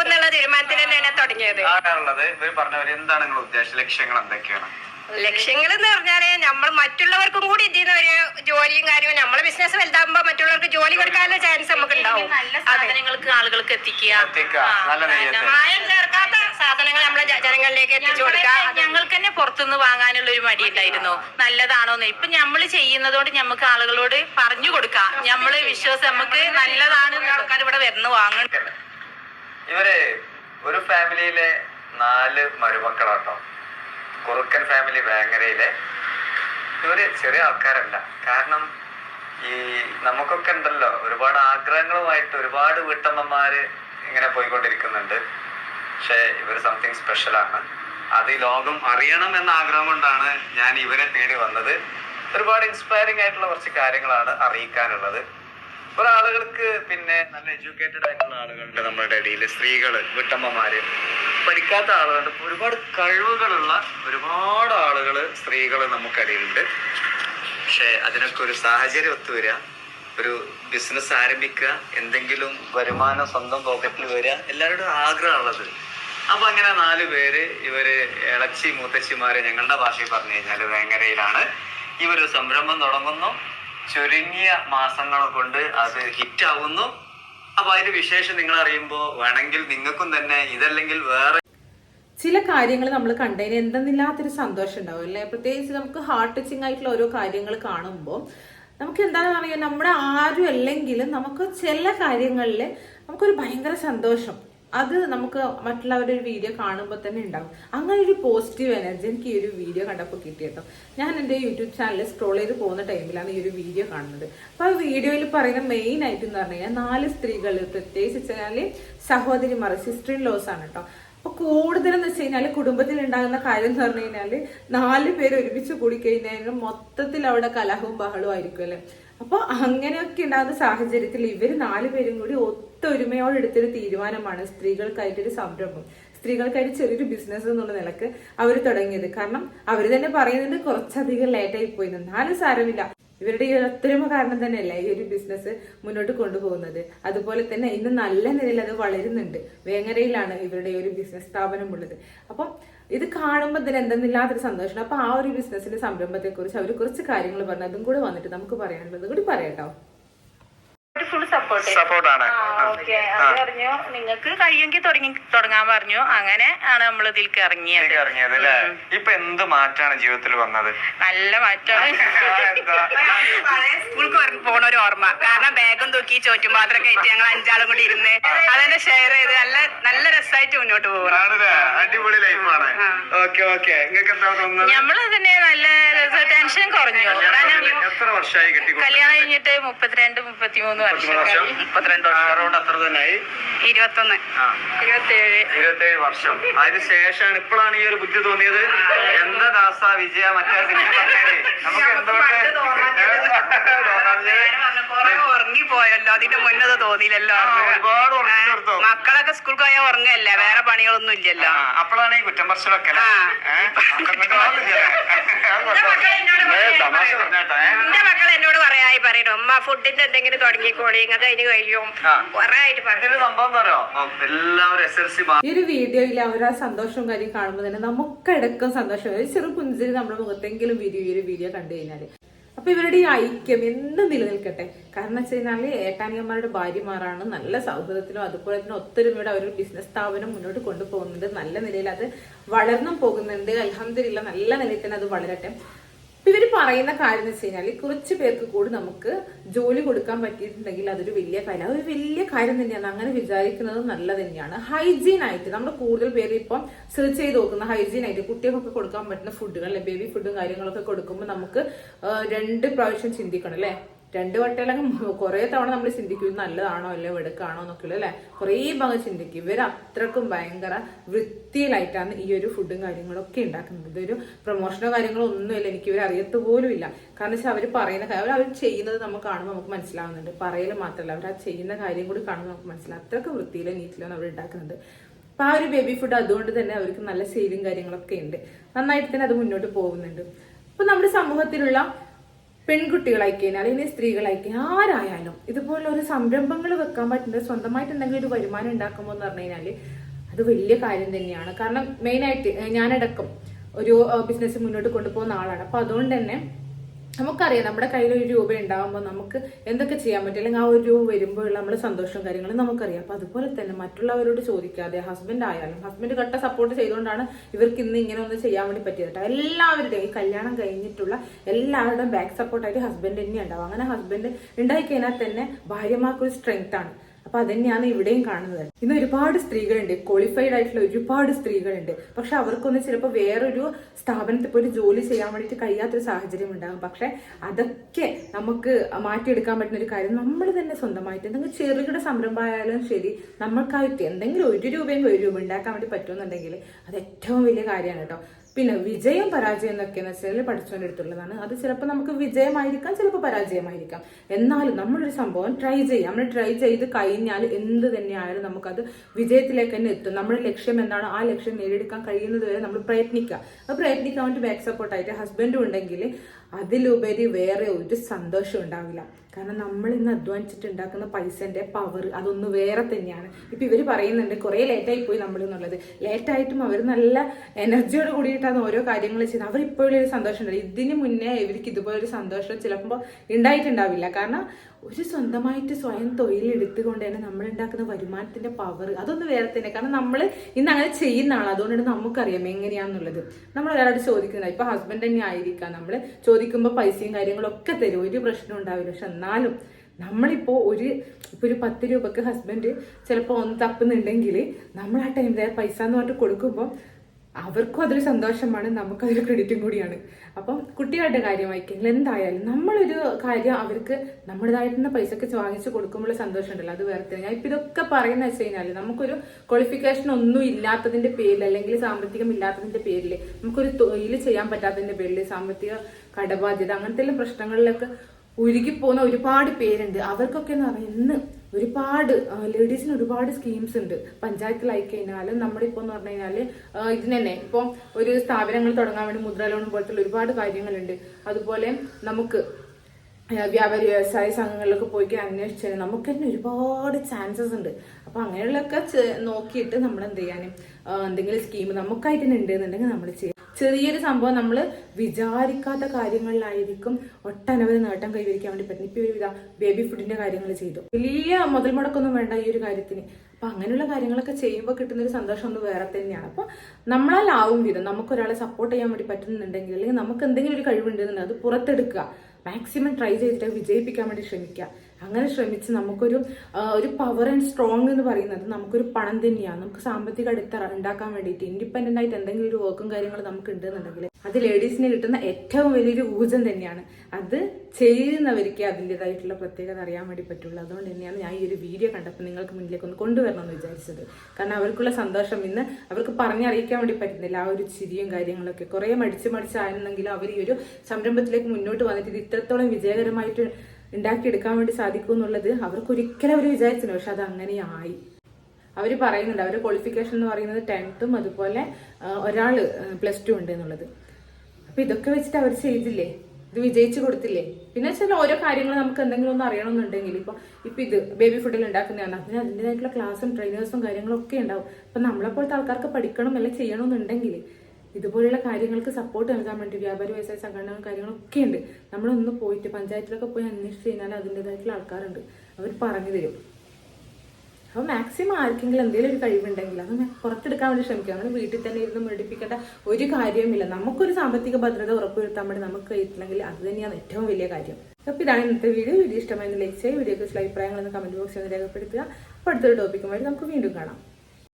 എന്നുള്ള തീരുമാനത്തിൽ തന്നെയാണ് തുടങ്ങിയത്. ആരാണുള്ളത് ഇവർ എന്താണ് ഉദ്ദേശ? ലക്ഷ്യങ്ങൾ എന്തൊക്കെയാണ്? ലക്ഷ്യങ്ങൾ എന്ന് പറഞ്ഞാൽ നമ്മൾ മറ്റുള്ളവർക്കും കൂടി ഇതിൽ നിന്ന് ഒരു ജോലിയും കാര്യവും നമ്മളെ ബിസിനസ് വലുതാകുമ്പോ മറ്റുള്ളവർക്ക് ജോലി കൊടുക്കാനുള്ള ചാൻസ് നമുക്ക് ഉണ്ടാവും നല്ല സാധനങ്ങൾക്ക് ആളുകൾക്ക് എത്തിക്കുക. എത്തിക്കുക. നല്ല നെയ്യത്ത്. മായം ചേർക്കാത്ത സാധനങ്ങൾ നമ്മളെ ജ- ജനങ്ങളിലേക്ക് എത്തിച്ചു കൊടുക്കുക. ഞങ്ങൾക്ക് തന്നെ പുറത്തുനിന്ന് വാങ്ങാനുള്ള ഒരു മടി ഉണ്ടായിരുന്നു. നല്ലതാണോന്ന് ഇപ്പൊ നമ്മൾ ചെയ്യുന്നതുകൊണ്ട് നമുക്ക് ആളുകളോട് പറഞ്ഞു കൊടുക്കാം. ഞമ്മൾ വിശ്വാസം നമുക്ക് നല്ലതാണ് ആൾക്കാർ ഇവിടെ വരുന്ന വാങ്ങണം ഇവർ ഒരു ഫാമിലിയിലെ നാല് മരുമക്കളാട്ടോ. കുറുക്കൻ ഫാമിലി വേങ്ങരയിലെ. ഇവർ ചെറിയ ആൾക്കാരല്ല. കാരണം ഈ നമുക്കൊക്കെ ഉണ്ടല്ലോ ഒരുപാട് ആഗ്രഹങ്ങളുമായിട്ട് ഒരുപാട് വീട്ടമ്മമാര് ഇങ്ങനെ പോയിക്കൊണ്ടിരിക്കുന്നുണ്ട്. പക്ഷെ ഇവർ സംതിങ് സ്പെഷ്യലാണ് അത് ഈ ലോകം അറിയണം എന്ന ആഗ്രഹം കൊണ്ടാണ് ഞാൻ ഇവരെ തേടി വന്നത്. ഒരുപാട് ഇൻസ്പയറിംഗ് ആയിട്ടുള്ള കുറച്ച് കാര്യങ്ങളാണ് അറിയിക്കാനുള്ളത്. കുറെ ആളുകൾക്ക് പിന്നെ നല്ല എഡ്യൂക്കേറ്റഡ് ആയിട്ടുള്ള ആളുകളുണ്ട് നമ്മുടെ ഇടയിൽ സ്ത്രീകൾ വീട്ടമ്മമാര് പഠിക്കാത്ത ആളുകളുണ്ട് ഒരുപാട് കഴിവുകളുള്ള ഒരുപാട് ആളുകൾ സ്ത്രീകൾ നമുക്കിടയിലുണ്ട് പക്ഷെ അതിനൊക്കെ ഒരു സാഹചര്യം ഒത്തുവരിക ഒരു ബിസിനസ് ആരംഭിക്കുക എന്തെങ്കിലും വരുമാനം സ്വന്തം പോക്കറ്റിൽ വരിക എല്ലാവരുടെയും ആഗ്രഹമുള്ളത്. അപ്പൊ അങ്ങനെ നാല് പേര് ഇവർ ഇളച്ചി മൂത്തച്ചിമാര് ഞങ്ങളുടെ ഭാഷയിൽ പറഞ്ഞു കഴിഞ്ഞാൽ വേങ്ങരയിലാണ്. ഇവർ സംരംഭം തുടങ്ങുന്നു. ചുരുങ്ങിയ മാസങ്ങൾ കൊണ്ട് അത് ഹിറ്റ് ആവുന്നു. അപ്പൊ അതിന്റെ വിശേഷം നിങ്ങൾ അറിയുമ്പോൾ വേണമെങ്കിൽ നിങ്ങൾക്കും തന്നെ ഇതല്ലെങ്കിൽ വേറെ ചില കാര്യങ്ങൾ നമ്മൾ കണ്ടതിന് എന്തെന്നില്ലാത്തൊരു സന്തോഷം ഉണ്ടാവും അല്ലേ? പ്രത്യേകിച്ച് നമുക്ക് ഹാർട്ട് ടച്ചിങ് ആയിട്ടുള്ള ഓരോ കാര്യങ്ങൾ കാണുമ്പോൾ നമുക്ക് എന്താണെന്ന് അറിയാം നമ്മുടെ ആരും അല്ലെങ്കിലും നമുക്ക് ചില കാര്യങ്ങളിൽ നമുക്കൊരു ഭയങ്കര സന്തോഷം. അത് നമുക്ക് മറ്റുള്ളവരുടെ ഒരു വീഡിയോ കാണുമ്പോൾ തന്നെ ഉണ്ടാകും അങ്ങനെ ഒരു പോസിറ്റീവ് എനർജി എനിക്ക് ഈ ഒരു വീഡിയോ കണ്ടപ്പോൾ കിട്ടി കേട്ടോ ഞാൻ എന്റെ യൂട്യൂബ് ചാനൽ സ്ക്രോൾ ചെയ്ത് പോകുന്ന ടൈമിലാണ് ഈ ഒരു വീഡിയോ കാണുന്നത്. അപ്പോൾ ആ വീഡിയോയിൽ പറയുന്ന മെയിൻ ആയിട്ട് എന്ന് പറഞ്ഞു കഴിഞ്ഞാൽ നാല് സ്ത്രീകൾ പ്രത്യേകിച്ച് വെച്ചാൽ സഹോദരിമാർ സിസ്റ്റർ ലോസ് ആണ് കേട്ടോ അപ്പൊ കൂടുതലെന്ന് വെച്ച് കഴിഞ്ഞാൽ കുടുംബത്തിൽ ഉണ്ടാകുന്ന കാര്യം എന്ന് പറഞ്ഞു കഴിഞ്ഞാൽ നാല് പേര് ഒരുമിച്ച് കൂടി കഴിഞ്ഞാൽ മൊത്തത്തിൽ അവിടെ കലഹവും ബഹളവും ആയിരിക്കും അല്ലെ? അപ്പൊ അങ്ങനെയൊക്കെ ഉണ്ടാകുന്ന സാഹചര്യത്തിൽ ഇവർ നാല് പേരും കൂടി ഒത്തൊരുമയോടെ എടുത്തൊരു തീരുമാനമാണ് സ്ത്രീകൾക്കായിട്ടൊരു സംരംഭം. സ്ത്രീകൾക്കായിട്ട് ചെറിയൊരു ബിസിനസ് എന്നുള്ള നിലയ്ക്ക് അവർ തുടങ്ങിയത്. കാരണം അവർ തന്നെ പറയുന്നത് കുറച്ചധികം ലേറ്റായി പോയി എന്നാലും സാരമില്ല. ഇവരുടെ ഈ ഒത്തൊരുമ കാരണം തന്നെയല്ലേ ഈ ഒരു ബിസിനസ് മുന്നോട്ട് കൊണ്ടുപോകുന്നത്. അതുപോലെ തന്നെ ഇന്ന് നല്ല നിലയിൽ അത് വളരുന്നുണ്ട്. വേങ്ങരയിലാണ് ഇവരുടെ ഈ ഒരു ബിസിനസ് സ്ഥാപനം ഉള്ളത് അപ്പം ഇത് കാണുമ്പോൾ തന്നെ എന്തെന്നില്ലാത്തൊരു സന്തോഷം. അപ്പൊ ആ ഒരു ബിസിനസിന്റെ സംരംഭത്തെ കുറിച്ച് അവർ കുറച്ച് കാര്യങ്ങൾ പറഞ്ഞു അതും കൂടെ വന്നിട്ട് നമുക്ക് പറയാനുള്ളത്. കൂടി പറയാട്ടോ. Full support. സപ്പോർട്ടാണ്. പറഞ്ഞു നിങ്ങൾക്ക് കഴിയുമെങ്കിൽ തുടങ്ങി തുടങ്ങാൻ പറഞ്ഞു. അങ്ങനെ ആണ് നമ്മൾ ഇതിലേക്ക് ഇറങ്ങിയത്. ഇറങ്ങിയത് അല്ലേ? ഇപ്പൊ എന്ത് മാറ്റാണ് ജീവിതത്തിൽ വന്നത്? നല്ല മാറ്റമാണ്. എന്താ? സ്കൂൾക്ക് പോണ ഒരു ഓർമ്മ. കാരണം ബാഗും തൂക്കി ചോറ്റും മാത്രം കയറ്റി ഞങ്ങൾ അഞ്ചാളും കൂടി ഇരുന്ന് അതെന്നെ ഷെയർ ചെയ്ത് നല്ല നല്ല രസമായിട്ട് മുന്നോട്ട് ആണല്ലേ? അടിപൊളി ലൈഫാണ് ഓക്കെ ഓക്കെ. നിങ്ങൾക്ക് എന്താ തോന്നുന്നത്? നമ്മൾ തന്നെ നല്ല ടെൻഷൻ കുറഞ്ഞു. എത്ര വർഷമായി കല്യാണം കഴിഞ്ഞിട്ട് മുപ്പത്തിരണ്ട് മുപ്പത്തിമൂന്ന് വർഷം. വർഷം. മുപ്പത്തിരണ്ട് വർഷം ആയി. ഇരുപത്തൊന്ന്. ഇരുപത്തേഴ്. ഇരുപത്തേഴ് വർഷം. അതിനുശേഷമാണ് ഇപ്പോഴാണ് ഈ ഒരു ബുദ്ധി തോന്നിയത്. എന്താ ദാസ വിജയ മറ്റേ സിനിമ നമുക്ക് എന്തുകൊണ്ട്? ഉറങ്ങിപ്പോയല്ലോ. അതിന്റെ മുന്നത് തോന്നിയില്ലല്ലോ. ഒരുപാട്. മക്കളൊക്കെ സ്കൂൾക്ക് പോയാൽ ഉറങ്ങല്ലേ വേറെ പണികളൊന്നും ഇല്ലല്ലോ. അപ്പോഴാണ് ഈ കുറ്റം പറച്ചിലൊക്കെ? എന്റെ മക്കൾ എന്നോട് പറയായി പറയണു അമ്മ ഫുഡിന്റെ എന്തെങ്കിലും തുടങ്ങിക്കോളി. നിങ്ങൾക്ക് അതിന് കഴിയും. കൊറേ ആയിട്ട് പറഞ്ഞു സംഭവം ഒരു വീഡിയോയിൽ അവർ ആ സന്തോഷവും കാര്യം കാണുമ്പോൾ തന്നെ നമുക്കടക്കം സന്തോഷം. ചെറു പുഞ്ചിരി നമ്മുടെ മുഖത്തെങ്കിലും വീഡിയോ ഒരു വീഡിയോ കണ്ടു കഴിഞ്ഞാൽ. അപ്പൊ ഇവരുടെ ഈ ഐക്യം എന്നും നിലനിൽക്കട്ടെ? കാരണം വെച്ച് കഴിഞ്ഞാൽ ഏട്ടാനിയന്മാരുടെ ഭാര്യമാരാണ് നല്ല സൗഹൃദത്തിലും അതുപോലെ തന്നെ ഒത്തൊരുമയുടെ അവർ ബിസിനസ് സ്ഥാപനം മുന്നോട്ട് കൊണ്ടുപോകുന്നുണ്ട്. നല്ല നിലയിൽ അത് വളർന്നും പോകുന്നുണ്ട്. അലഹമില്ല നല്ല നിലയിൽ തന്നെ അത് വളരട്ടെ. ഇവർ പറയുന്ന കാര്യം എന്ന് വെച്ച് കഴിഞ്ഞാൽ കുറച്ച് പേർക്ക് കൂടി നമുക്ക് ജോലി കൊടുക്കാൻ പറ്റിയിട്ടുണ്ടെങ്കിൽ അതൊരു വലിയ കാര്യം. അതൊരു വലിയ കാര്യം തന്നെയാണ്. അങ്ങനെ വിചാരിക്കുന്നത് നല്ലത് തന്നെയാണ്. ഹൈജീൻ ആയിട്ട് നമ്മൾ കൂടുതൽ പേര് ഇപ്പം സെർച്ച് ചെയ്ത് നോക്കുന്ന ഹൈജീൻ ആയിട്ട് കുട്ടികൾക്കൊക്കെ കൊടുക്കാൻ പറ്റുന്ന ഫുഡുകൾ ബേബി ഫുഡും കാര്യങ്ങളൊക്കെ കൊടുക്കുമ്പോൾ നമുക്ക് രണ്ട് പ്രാവശ്യം ചിന്തിക്കണം അല്ലേ? രണ്ട് വട്ടയിലൊക്കെ കുറെ തവണ നമ്മൾ ചിന്തിക്കും നല്ലതാണോ അല്ലേ വെടുക്കാണോ എന്നൊക്കെ അല്ലേ? കുറേ ഭാഗം ചിന്തിക്കും. ഇവർ അത്രക്കും ഭയങ്കര വൃത്തിയിലായിട്ടാണ് ഈ ഒരു ഫുഡും കാര്യങ്ങളൊക്കെ ഉണ്ടാക്കുന്നത് ഇതൊരു പ്രൊമോഷനോ കാര്യങ്ങളോ ഒന്നുമില്ല. എനിക്ക് ഇവർ അറിയത്ത് പോലും ഇല്ല. കാരണം വെച്ചാൽ അവർ പറയുന്ന കാര്യം അവർ ചെയ്യുന്നത് നമുക്ക് കാണുമ്പോൾ നമുക്ക് മനസ്സിലാവുന്നുണ്ട്. പറയൽ മാത്രമല്ല അവർ ആ ചെയ്യുന്ന കാര്യം കൂടി കാണുമ്പോൾ നമുക്ക് മനസ്സിലാവും. അത്രക്കും വൃത്തിയിലോ നീറ്റിലോ അവർ ഉണ്ടാക്കുന്നുണ്ട് അപ്പൊ ആ ഒരു ബേബി ഫുഡ് അതുകൊണ്ട് തന്നെ അവർക്ക് നല്ല സെയിലും കാര്യങ്ങളൊക്കെ ഉണ്ട് നന്നായിട്ട് തന്നെ അത് മുന്നോട്ട് പോകുന്നുണ്ട്. അപ്പൊ നമ്മുടെ സമൂഹത്തിലുള്ള പെൺകുട്ടികളായി കഴിഞ്ഞാൽ ഇനി സ്ത്രീകളായി കഴിഞ്ഞാൽ ആരായാലും ഇതുപോലെ ഒരു സംരംഭങ്ങൾ വെക്കാൻ പറ്റുന്നത് സ്വന്തമായിട്ട് എന്തെങ്കിലും ഒരു വരുമാനം ഉണ്ടാക്കുമ്പോൾ എന്ന് പറഞ്ഞു കഴിഞ്ഞാൽ അത് വലിയ കാര്യം തന്നെയാണ്. കാരണം മെയിനായിട്ട് ഞാനടക്കം ഒരു ബിസിനസ് മുന്നോട്ട് കൊണ്ടുപോകുന്ന ആളാണ്. അപ്പൊ അതുകൊണ്ട് തന്നെ നമുക്കറിയാം നമ്മുടെ കയ്യിൽ ഒരു രൂപ ഉണ്ടാകുമ്പോൾ നമുക്ക് എന്തൊക്കെ ചെയ്യാൻ പറ്റും? അല്ലെങ്കിൽ ആ ഒരു രൂപ വരുമ്പോഴുള്ള നമ്മുടെ സന്തോഷവും കാര്യങ്ങളും നമുക്കറിയാം. അപ്പൊ അതുപോലെ തന്നെ മറ്റുള്ളവരോട് ചോദിക്കാതെ ഹസ്ബൻഡ് ആയാലും ഹസ്ബൻഡ് കട്ട സപ്പോർട്ട് ചെയ്തുകൊണ്ടാണ് ഇവർക്ക് ഇന്ന് ഇങ്ങനെ ഒന്ന് ചെയ്യാൻ വേണ്ടി പറ്റിയത് കേട്ടോ. എല്ലാവരുടെയും ഈ കല്യാണം കഴിഞ്ഞിട്ടുള്ള എല്ലാവരുടെയും ബാക്ക് സപ്പോർട്ടായിട്ട് ഹസ്ബൻഡ് തന്നെ ഉണ്ടാവും അങ്ങനെ ഹസ്ബൻഡ് ഉണ്ടായി കഴിഞ്ഞാൽ തന്നെ ഭാര്യമാർക്കൊരു സ്ട്രെങ്ത് ആണ്. അപ്പൊ അത് തന്നെയാണ് ഇവിടെയും കാണുന്നത്. ഇന്ന് ഒരുപാട് സ്ത്രീകളുണ്ട്. ക്വാളിഫൈഡ് ആയിട്ടുള്ള ഒരുപാട് സ്ത്രീകളുണ്ട്. പക്ഷെ അവർക്കൊന്നും ചിലപ്പോൾ വേറൊരു സ്ഥാപനത്തിൽ പോയി ജോലി ചെയ്യാൻ വേണ്ടിയിട്ട് കഴിയാത്തൊരു സാഹചര്യം ഉണ്ടാകും. പക്ഷെ അതൊക്കെ നമുക്ക് മാറ്റിയെടുക്കാൻ പറ്റുന്ന ഒരു കാര്യം നമ്മൾ തന്നെ സ്വന്തമായിട്ട് എന്തെങ്കിലും ചെറുകിട സംരംഭമായാലും ശരി നമ്മൾക്കായിട്ട് എന്തെങ്കിലും ഒരു രൂപയെങ്കിലും ഒരു രൂപ ഉണ്ടാക്കാൻ വേണ്ടി പറ്റുമെന്നുണ്ടെങ്കിൽ അത് ഏറ്റവും വലിയ കാര്യമാണ് കേട്ടോ. പിന്നെ വിജയം പരാജയം എന്നൊക്കെയെന്ന് വെച്ചാൽ പഠിച്ചുകൊണ്ട് എടുത്തുള്ളതാണ് അത് ചിലപ്പോൾ നമുക്ക് വിജയമായിരിക്കാം ചിലപ്പോൾ പരാജയമായിരിക്കാം. എന്നാലും നമ്മളൊരു സംഭവം ട്രൈ ചെയ്യാം. നമ്മൾ ട്രൈ ചെയ്ത് കഴിഞ്ഞാൽ എന്ത് തന്നെയായാലും നമുക്കത് വിജയത്തിലേക്ക് തന്നെ എത്തും. നമ്മുടെ ലക്ഷ്യം എന്താണോ? ആ ലക്ഷ്യം നേടിയെടുക്കാൻ കഴിയുന്നത് വരെ നമ്മൾ പ്രയത്നിക്കുക. അത് പ്രയത്നിക്കാൻ വേണ്ടി ബാക്ക് സപ്പോർട്ടായിട്ട് ഹസ്ബൻഡും ഉണ്ടെങ്കിൽ അതിലുപരി വേറെ ഒരു സന്തോഷം ഉണ്ടാവില്ല. കാരണം നമ്മൾ ഇന്ന് അധ്വാനിച്ചിട്ട് ഉണ്ടാക്കുന്ന പൈസന്റെ പവർ അതൊന്ന് വേറെ തന്നെയാണ്. ഇപ്പൊ ഇവർ പറയുന്നുണ്ട് കുറെ ലേറ്റായി പോയി നമ്മൾ എന്നുള്ളത്. ലേറ്റായിട്ടും അവർ നല്ല എനർജിയോട് കൂടിയിട്ടാണ് ഓരോ കാര്യങ്ങൾ ചെയ്യുന്നത്. അവർ ഇപ്പോഴും ഒരു സന്തോഷം ഉണ്ടായി ഇതിന് മുന്നേ ഇവർക്ക് ഇതുപോലൊരു സന്തോഷം ചിലപ്പോൾ ഉണ്ടായിട്ടുണ്ടാവില്ല. കാരണം ഒരു സ്വന്തമായിട്ട് സ്വയം തൊഴിലെടുത്തുകൊണ്ട് തന്നെ നമ്മൾ ഉണ്ടാക്കുന്ന വരുമാനത്തിന്റെ പവർ അതൊന്ന് വേറെ തന്നെ കാരണം നമ്മൾ ഇന്ന് അങ്ങനെ ചെയ്യുന്ന ആൾ അതുകൊണ്ടാണ് നമുക്കറിയാം എങ്ങനെയാന്നുള്ളത്. നമ്മൾ ഒരാളോട് ചോദിക്കുന്നത് ഇപ്പൊ ഹസ്ബൻഡ് തന്നെ ആയിരിക്കാം. നമ്മൾ ചോദിക്കുമ്പോൾ പൈസയും കാര്യങ്ങളും ഒക്കെ തരും. ഒരു പ്രശ്നം ഉണ്ടാവില്ല. പക്ഷെ എന്നാലും നമ്മളിപ്പോ ഒരു ഇപ്പൊ ഒരു പത്ത് രൂപക്ക് ഹസ്ബൻഡ് ചിലപ്പോൾ ഒന്ന് തപ്പുന്നുണ്ടെങ്കിൽ നമ്മൾ ആ ടൈമിൽ പൈസ എന്ന് പറഞ്ഞിട്ട് കൊടുക്കുമ്പോൾ അവർക്കും അതൊരു സന്തോഷമാണ് നമുക്കതൊരു ക്രെഡിറ്റും കൂടിയാണ്. അപ്പം കുട്ടികളുടെ കാര്യമായിരിക്കും എന്തായാലും നമ്മളൊരു കാര്യം അവർക്ക് നമ്മുടേതായിട്ടുള്ള പൈസക്ക് വാങ്ങിച്ചു കൊടുക്കുമ്പോൾ സന്തോഷം ഉണ്ടല്ലോ അത് വേറെ തന്നെ. ഞാൻ ഇപ്പം ഇതൊക്കെ പറയുന്ന വെച്ച് കഴിഞ്ഞാൽ നമുക്കൊരു ക്വാളിഫിക്കേഷൻ ഒന്നും ഇല്ലാത്തതിന്റെ പേരിൽ അല്ലെങ്കിൽ സാമ്പത്തികം ഇല്ലാത്തതിന്റെ പേരിൽ നമുക്കൊരു തൊഴിൽ ചെയ്യാൻ പറ്റാത്തതിന്റെ പേരിൽ സാമ്പത്തിക കടബാധ്യത അങ്ങനത്തെ പ്രശ്നങ്ങളിലൊക്കെ ഉരുകിപ്പോകുന്ന ഒരുപാട് പേരുണ്ട്. അവർക്കൊക്കെ എന്ന് പറഞ്ഞാൽ ഇന്ന് ഒരുപാട് ലേഡീസിന് ഒരുപാട് സ്കീംസ് ഉണ്ട്. പഞ്ചായത്തിലായി കഴിഞ്ഞാൽ നമ്മുടെ ഇപ്പോൾ എന്ന് പറഞ്ഞു കഴിഞ്ഞാൽ ഇതിന് തന്നെ ഇപ്പോൾ ഒരു സ്ഥാപനങ്ങൾ തുടങ്ങാൻ വേണ്ടി മുദ്ര ലോൺ പോലത്തുള്ള ഒരുപാട് കാര്യങ്ങളുണ്ട്. അതുപോലെ നമുക്ക് വ്യാപാരി വ്യവസായ സംഘങ്ങളിലൊക്കെ പോയി അന്വേഷിച്ചാൽ നമുക്ക് തന്നെ ഒരുപാട് ചാൻസസ് ഉണ്ട്. അപ്പൊ അങ്ങനെയുള്ളതൊക്കെ നോക്കിയിട്ട് നമ്മൾ എന്ത് ചെയ്യാനും എന്തെങ്കിലും സ്കീം നമുക്കായിട്ട് തന്നെ ഉണ്ട് എന്നുണ്ടെങ്കിൽ നമ്മൾ ചെയ്യാം ചെറിയൊരു സംഭവം നമ്മൾ വിചാരിക്കാത്ത കാര്യങ്ങളിലായിരിക്കും ഒട്ടനവധി നേട്ടം കൈവരിക്കാൻ വേണ്ടി പറ്റും ഇപ്പൊ ഇവർ ബേബി ഫുഡിന്റെ കാര്യങ്ങൾ ചെയ്തു. വലിയ മുതൽ മുടക്കൊന്നും വേണ്ട ഈ ഒരു കാര്യത്തിന്. അപ്പൊ അങ്ങനെയുള്ള കാര്യങ്ങളൊക്കെ ചെയ്യുമ്പോൾ കിട്ടുന്ന ഒരു സന്തോഷം ഒന്ന് വേറെ തന്നെയാണ്. അപ്പൊ നമ്മളാലാവും വിധം നമുക്ക് ഒരാളെ സപ്പോർട്ട് ചെയ്യാൻ വേണ്ടി പറ്റുന്നുണ്ടെങ്കിൽ അല്ലെങ്കിൽ നമുക്ക് എന്തെങ്കിലും ഒരു കഴിവുണ്ടെന്നുണ്ടെങ്കിൽ അത് പുറത്തെടുക്കുക. മാക്സിമം ട്രൈ ചെയ്തിട്ട് വിജയിപ്പിക്കാൻ വേണ്ടി ശ്രമിക്കുക. അങ്ങനെ ശ്രമിച്ച് നമുക്കൊരു ഒരു പവർ ആൻഡ് സ്ട്രോങ് എന്ന് പറയുന്നത് നമുക്കൊരു പണം തന്നെയാണ്. നമുക്ക് സാമ്പത്തിക അടിത്തറ ഉണ്ടാക്കാൻ വേണ്ടിയിട്ട് ഇൻഡിപെൻഡന്റ് ആയിട്ട് എന്തെങ്കിലും ഒരു വർക്കും കാര്യങ്ങളും നമുക്ക് ഉണ്ട് എന്നുണ്ടെങ്കിൽ അത് ലേഡീസിന് കിട്ടുന്ന ഏറ്റവും വലിയൊരു ഊർജം തന്നെയാണ്. അത് ചെയ്യുന്നവർക്ക് അതിന്റെതായിട്ടുള്ള പ്രത്യേകത അറിയാൻ വേണ്ടി പറ്റുള്ളൂ. അതുകൊണ്ട് തന്നെയാണ് ഞാൻ ഈ ഒരു വീഡിയോ കണ്ടപ്പോൾ നിങ്ങൾക്ക് മുന്നിലേക്ക് ഒന്ന് കൊണ്ടുവരണമെന്ന് വിചാരിച്ചത്. കാരണം അവർക്കുള്ള സന്തോഷം ഇന്ന് അവർക്ക് പറഞ്ഞറിയിക്കാൻ വേണ്ടി പറ്റുന്നില്ല. ആ ഒരു ചിരിയും കാര്യങ്ങളൊക്കെ കുറേ മടിച്ച് മടിച്ചായിരുന്നെങ്കിലും അവർ ഈ ഒരു സംരംഭത്തിലേക്ക് മുന്നോട്ട് വന്നിട്ട് ഇത് ഇത്രത്തോളം വിജയകരമായിട്ട് ഉണ്ടാക്കിയെടുക്കാൻ വേണ്ടി സാധിക്കും എന്നുള്ളത് അവർക്ക് ഒരിക്കലും അവർ വിചാരിച്ചില്ല. പക്ഷെ അത് അങ്ങനെയായി. അവർ പറയുന്നുണ്ട്. അവരുടെ ക്വാളിഫിക്കേഷൻ എന്ന് പറയുന്നത് ടെൻത്തും അതുപോലെ ഒരാൾ പ്ലസ് ടു ഉണ്ട് എന്നുള്ളത്. അപ്പൊ ഇതൊക്കെ വെച്ചിട്ട് അവർ ചെയ്തില്ലേ? ഇത് വിജയിച്ചു കൊടുത്തില്ലേ? പിന്നെ വെച്ചാൽ ഓരോ കാര്യങ്ങൾ നമുക്ക് എന്തെങ്കിലും ഒന്ന് അറിയണമെന്നുണ്ടെങ്കിൽ ഇപ്പൊ ഇപ്പൊ ഇത് ബേബി ഫുഡിൽ ഉണ്ടാക്കുന്നതാണ് അതിന് അതിന്റെതായിട്ടുള്ള ക്ലാസ്സും ട്രെയിനേഴ്സും കാര്യങ്ങളൊക്കെ ഉണ്ടാവും. അപ്പൊ നമ്മളെപ്പോലത്തെ ആൾക്കാർക്ക് പഠിക്കണം അല്ലെങ്കിൽ ചെയ്യണമെന്നുണ്ടെങ്കിൽ ഇതുപോലുള്ള കാര്യങ്ങൾക്ക് സപ്പോർട്ട് നൽകാൻ വേണ്ടി വ്യാപാരി വ്യവസായ സംഘടനകളും കാര്യങ്ങളൊക്കെ ഉണ്ട്. നമ്മളൊന്ന് പോയിട്ട് പഞ്ചായത്തിലൊക്കെ പോയി അന്വേഷിച്ച് കഴിഞ്ഞാൽ അതിന്റെതായിട്ടുള്ള ആൾക്കാരുണ്ട്. അവർ പറഞ്ഞു തരും. അപ്പോൾ മാക്സിമം ആർക്കെങ്കിലും എന്തെങ്കിലും ഒരു കഴിവുണ്ടെങ്കിൽ അത് പുറത്തെടുക്കാൻ വേണ്ടി ശ്രമിക്കുക നമ്മൾ വീട്ടിൽ തന്നെ ഇരുന്ന് മേടിപ്പിക്കേണ്ട ഒരു കാര്യവുമില്ല. നമുക്കൊരു സാമ്പത്തിക ഭദ്രത ഉറപ്പുവരുത്താൻ വേണ്ടി നമുക്ക് കഴിയിട്ടില്ലെങ്കിൽ അത് തന്നെയാണ് ഏറ്റവും വലിയ കാര്യം. അപ്പോൾ ഇതാണ് ഇന്നത്തെ വീഡിയോ. വീഡിയോ ഇഷ്ടമായി ലൈക്ക് ചെയ്യുക. വീഡിയോക്കുള്ള അഭിപ്രായങ്ങളൊന്ന് കമന്റ് ബോക്സിൽ ഒന്ന് രേഖപ്പെടുത്തുക. അപ്പോൾ അടുത്തൊരു ടോപ്പിക്കുമായിട്ട് നമുക്ക് വീണ്ടും കാണാം.